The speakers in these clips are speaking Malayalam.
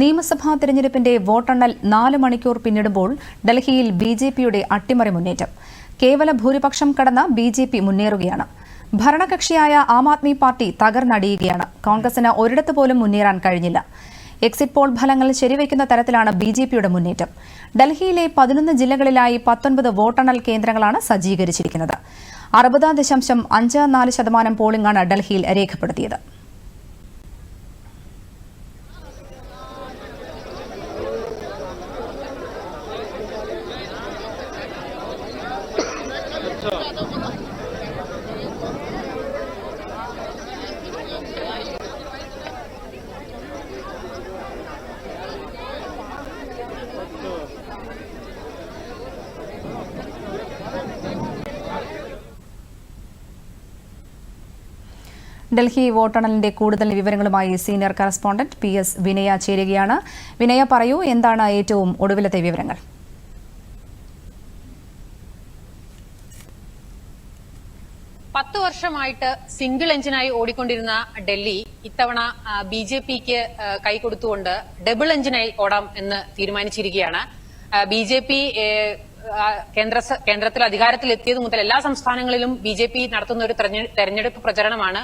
നിയമസഭാ തെരഞ്ഞെടുപ്പിന്റെ വോട്ടെണ്ണൽ നാല് മണിക്കൂർ പിന്നിടുമ്പോൾ ഡൽഹിയിൽ ബി ജെ പിയുടെ അട്ടിമറി മുന്നേറ്റം. കേവല ഭൂരിപക്ഷം കടന്ന ബി ജെ പി മുന്നേറുകയാണ്. ഭരണകക്ഷിയായ ആം ആദ്മി പാർട്ടി തകർന്നടിയുകയാണ്. കോൺഗ്രസിന് ഒരിടത്ത് പോലും മുന്നേറാൻ കഴിഞ്ഞില്ല. എക്സിറ്റ് പോൾ ഫലങ്ങൾ ശരിവയ്ക്കുന്ന തരത്തിലാണ് ബി ജെ പിയുടെ മുന്നേറ്റം. ഡൽഹിയിലെ പതിനൊന്ന് ജില്ലകളിലായി പത്തൊൻപത് വോട്ടെണ്ണൽ കേന്ദ്രങ്ങളാണ് സജ്ജീകരിച്ചിരിക്കുന്നത്. അറുപത് ദശാംശം അഞ്ച് നാല് ശതമാനം പോളിംഗാണ് ഡൽഹിയിൽ രേഖപ്പെടുത്തിയത്. ഡൽഹി വോട്ടെണ്ണലിന്റെ കൂടുതൽ വിവരങ്ങളുമായി സീനിയർ കറസ്പോണ്ടന്റ് പി എസ് വിനയ ചേരുകയാണ്. വിനയ പറയൂ എന്താണ് ഏറ്റവും ഒടുവിലത്തെ വിവരങ്ങൾ? പത്ത് വർഷമായിട്ട് സിംഗിൾ എഞ്ചിനായി ഓടിക്കൊണ്ടിരുന്ന ഡൽഹി ഇത്തവണ ബി ജെ പിക്ക് കൈകൊടുത്തുകൊണ്ട് ഡബിൾ എഞ്ചിനായി ഓടാം എന്ന് തീരുമാനിച്ചിരിക്കുകയാണ്. ബി ജെ പി കേന്ദ്ര കേന്ദ്രത്തിൽ അധികാരത്തിൽ എത്തിയത് മുതൽ എല്ലാ സംസ്ഥാനങ്ങളിലും ബി ജെ പി നടത്തുന്ന ഒരു തെരഞ്ഞെടുപ്പ് പ്രചരണമാണ്.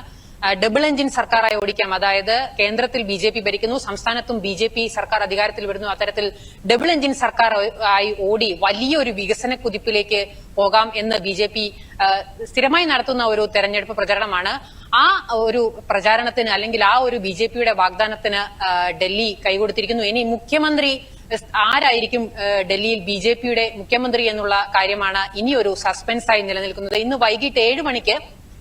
ഡബിൾ എഞ്ചിൻ സർക്കാരായി ഓടിക്കാം. അതായത് കേന്ദ്രത്തിൽ ബി ജെ പി ഭരിക്കുന്നു സംസ്ഥാനത്തും ബി ജെ പി സർക്കാർ അധികാരത്തിൽ വരുന്നു. അത്തരത്തിൽ ഡബിൾ എഞ്ചിൻ സർക്കാർ ആയി ഓടി വലിയൊരു വികസന കുതിപ്പിലേക്ക് പോകാം എന്ന് ബി ജെ പി സ്ഥിരമായി നടത്തുന്ന ഒരു തെരഞ്ഞെടുപ്പ് പ്രചരണമാണ്. ആ ഒരു പ്രചാരണത്തിന് അല്ലെങ്കിൽ ആ ഒരു ബി ജെ പിയുടെ വാഗ്ദാനത്തിന് ഡൽഹി കൈകൊടുത്തിരിക്കുന്നു. ഇനി മുഖ്യമന്ത്രി ആരായിരിക്കും ഡൽഹിയിൽ ബി ജെ പിയുടെ മുഖ്യമന്ത്രി എന്നുള്ള കാര്യമാണ് ഇനിയൊരു ഒരു സസ്പെൻസ് ആയി നിലനിൽക്കുന്നത്. ഇന്ന് വൈകിട്ട് ഏഴ് മണിക്ക്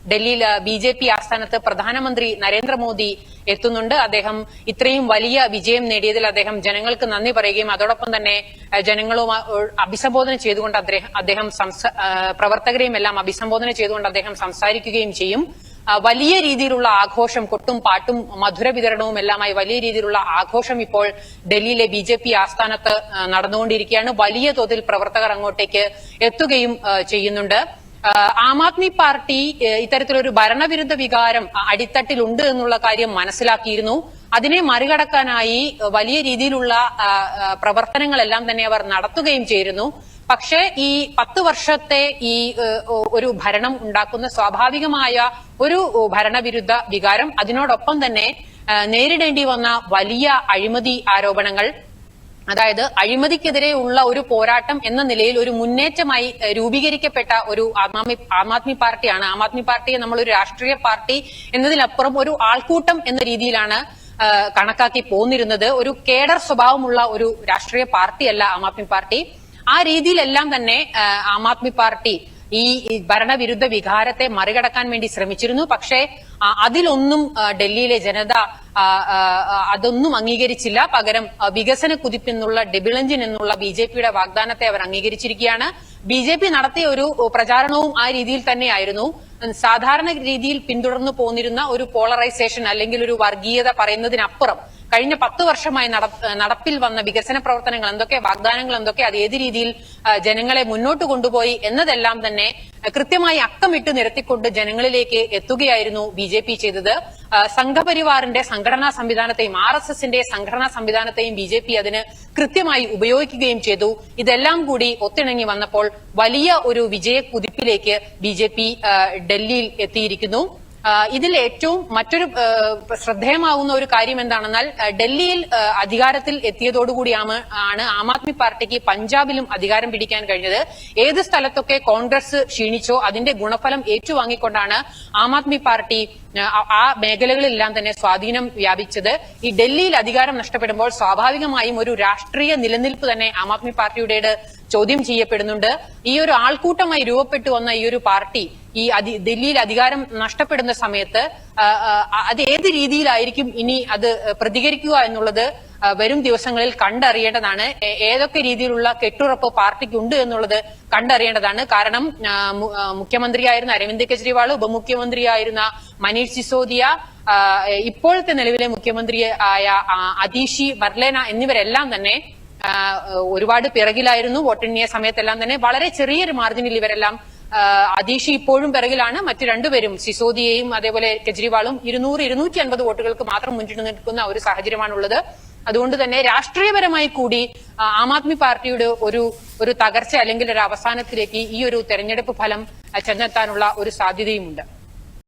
ഡൽഹിയിൽ ബി ജെ പി ആസ്ഥാനത്ത് പ്രധാനമന്ത്രി നരേന്ദ്രമോദി എത്തുന്നുണ്ട്. അദ്ദേഹം ഇത്രയും വലിയ വിജയം നേടിയതിൽ അദ്ദേഹം ജനങ്ങൾക്ക് നന്ദി പറയുകയും അതോടൊപ്പം തന്നെ ജനങ്ങളുമായി അഭിസംബോധന ചെയ്തുകൊണ്ട് അദ്ദേഹം പ്രവർത്തകരെയും എല്ലാം അഭിസംബോധന ചെയ്തുകൊണ്ട് അദ്ദേഹം സംസാരിക്കുകയും ചെയ്യും. വലിയ രീതിയിലുള്ള ആഘോഷം കൊട്ടും പാട്ടും മധുര വിതരണവും എല്ലാമായി വലിയ രീതിയിലുള്ള ആഘോഷം ഇപ്പോൾ ഡൽഹിയിലെ ബി ജെ പി ആസ്ഥാനത്ത് നടന്നുകൊണ്ടിരിക്കുകയാണ്. വലിയ തോതിൽ പ്രവർത്തകർ അങ്ങോട്ടേക്ക് എത്തുകയും ചെയ്യുന്നുണ്ട്. ആ, ആദ്മി പാർട്ടി ഇത്തരത്തിലൊരു ഭരണവിരുദ്ധ വികാരം അടിത്തട്ടിലുണ്ട് എന്നുള്ള കാര്യം മനസ്സിലാക്കിയിരുന്നു. അതിനെ മറികടക്കാനായി വലിയ രീതിയിലുള്ള പ്രവർത്തനങ്ങളെല്ലാം തന്നെ അവർ നടത്തുകയും ചെയ്തിരുന്നു. പക്ഷേ ഈ പത്ത് വർഷത്തെ ഈ ഒരു ഭരണം ഉണ്ടാക്കുന്ന സ്വാഭാവികമായ ഒരു ഭരണവിരുദ്ധ വികാരം അതിനോടൊപ്പം തന്നെ നേരിടേണ്ടി വന്ന വലിയ അഴിമതി ആരോപണങ്ങൾ അതായത് അഴിമതിക്കെതിരെയുള്ള ഒരു പോരാട്ടം എന്ന നിലയിൽ ഒരു മുന്നേറ്റമായി രൂപീകരിക്കപ്പെട്ട ഒരു ആം ആദ്മി പാർട്ടിയാണ്. ആം ആദ്മി പാർട്ടിയെ നമ്മൾ ഒരു രാഷ്ട്രീയ പാർട്ടി എന്നതിലപ്പുറം ഒരു ആൾക്കൂട്ടം എന്ന രീതിയിലാണ് കണക്കാക്കി പോന്നിരുന്നത്. ഒരു കേഡർ സ്വഭാവമുള്ള ഒരു രാഷ്ട്രീയ പാർട്ടിയല്ല ആം ആദ്മി പാർട്ടി. ആ രീതിയിലെല്ലാം തന്നെ ആം ആദ്മി പാർട്ടി ഈ ഭരണവിരുദ്ധ വികാരത്തെ മറികടക്കാൻ വേണ്ടി ശ്രമിച്ചിരുന്നു. പക്ഷേ അതിലൊന്നും ഡൽഹിയിലെ ജനത അതൊന്നും അംഗീകരിച്ചില്ല. പകരം വികസന കുതിപ്പെന്നുള്ള ഡെബിളഞ്ചിൻ എന്നുള്ള ബി ജെ പിയുടെ വാഗ്ദാനത്തെ അവർ അംഗീകരിച്ചിരിക്കുകയാണ്. ബി ജെ പി നടത്തിയ ഒരു പ്രചാരണവും ആ രീതിയിൽ തന്നെയായിരുന്നു. സാധാരണ രീതിയിൽ പിന്തുടർന്നു പോന്നിരുന്ന ഒരു പോളറൈസേഷൻ അല്ലെങ്കിൽ ഒരു വർഗീയത പറയുന്നതിനപ്പുറം കഴിഞ്ഞ പത്ത് വർഷമായി നട- നടപ്പിൽ വന്ന വികസന പ്രവർത്തനങ്ങൾ എന്തൊക്കെ വാഗ്ദാനങ്ങൾ എന്തൊക്കെ അത് ഏത് രീതിയിൽ ജനങ്ങളെ മുന്നോട്ട് കൊണ്ടുപോയി എന്നതെല്ലാം തന്നെ കൃത്യമായി അക്കമിട്ട് നിരത്തിക്കൊണ്ട് ജനങ്ങളിലേക്ക് എത്തുകയായിരുന്നു ബി ജെ പി ചെയ്തത്. സംഘപരിവാറിന്റെ സംഘടനാ സംവിധാനത്തെയും ആർ എസ് എസിന്റെ സംഘടനാ സംവിധാനത്തെയും ബി ജെ പി അതിന് കൃത്യമായി ഉപയോഗിക്കുകയും ചെയ്തു. ഇതെല്ലാം കൂടി ഒത്തിണങ്ങി വന്നപ്പോൾ വലിയ ഒരു വിജയ കുതിപ്പിലേക്ക് ബി ജെ പി ഡൽഹിയിൽ എത്തിയിരിക്കുന്നു. ഇതിൽ ഏറ്റവും മറ്റൊരു ശ്രദ്ധേയമാവുന്ന ഒരു കാര്യം എന്താണെന്നാൽ ഡൽഹിയിൽ അധികാരത്തിൽ എത്തിയതോടുകൂടിയാണ് ആണ് ആം ആദ്മി പാർട്ടിക്ക് പഞ്ചാബിലും അധികാരം പിടിക്കാൻ കഴിഞ്ഞത്. ഏത് സ്ഥലത്തൊക്കെ കോൺഗ്രസ് ക്ഷീണിച്ചോ അതിന്റെ ഗുണഫലം ഏറ്റുവാങ്ങിക്കൊണ്ടാണ് ആം ആദ്മി പാർട്ടി ആ മേഖലകളിലെല്ലാം തന്നെ സ്വാധീനം വ്യാപിച്ചത്. ഈ ഡൽഹിയിൽ അധികാരം നഷ്ടപ്പെടുമ്പോൾ സ്വാഭാവികമായും ഒരു രാഷ്ട്രീയ നിലനിൽപ്പ് തന്നെ ആം ആദ്മി പാർട്ടിയുടേത് ചോദ്യം ചെയ്യപ്പെടുന്നുണ്ട്. ഈ ഒരു ആൾക്കൂട്ടമായി രൂപപ്പെട്ടു വന്ന ഈ ഒരു പാർട്ടി ഈ അധി ഡൽഹിയിൽ അധികാരം നഷ്ടപ്പെടുന്ന സമയത്ത് അത് ഏത് രീതിയിലായിരിക്കും ഇനി അത് പ്രതികരിക്കുക എന്നുള്ളത് വരും ദിവസങ്ങളിൽ കണ്ടറിയേണ്ടതാണ്. ഏതൊക്കെ രീതിയിലുള്ള കെട്ടുറപ്പ് പാർട്ടിക്ക് ഉണ്ട് എന്നുള്ളത് കണ്ടറിയേണ്ടതാണ്. കാരണം മുഖ്യമന്ത്രിയായിരുന്ന അരവിന്ദ് കെജ്രിവാൾ ഉപമുഖ്യമന്ത്രിയായിരുന്ന മനീഷ് സിസോദിയ ഇപ്പോഴത്തെ നിലവിലെ മുഖ്യമന്ത്രി ആയ അതീഷി ബർലേന എന്നിവരെല്ലാം തന്നെ ഒരുപാട് പിറകിലായിരുന്നു. വോട്ടെണ്ണിയ സമയത്തെല്ലാം തന്നെ വളരെ ചെറിയൊരു മാർജിനിൽ ഇവരെല്ലാം അതീഷ് ഇപ്പോഴും പിറകിലാണ്. മറ്റു രണ്ടുപേരും സിസോദിയെയും അതേപോലെ കെജ്രിവാളും ഇരുന്നൂറ് ഇരുന്നൂറ്റി അൻപത് വോട്ടുകൾക്ക് മാത്രം മുന്നിട്ട് നിൽക്കുന്ന ഒരു സാഹചര്യമാണുള്ളത്. അതുകൊണ്ട് തന്നെ രാഷ്ട്രീയപരമായി കൂടി ആ, ആദ്മി പാർട്ടിയുടെ ഒരു ഒരു തകർച്ച അല്ലെങ്കിൽ ഒരു അവസാനത്തിലേക്ക് ഈ ഒരു തെരഞ്ഞെടുപ്പ് ഫലം ചെന്നെത്താനുള്ള ഒരു സാധ്യതയുമുണ്ട്.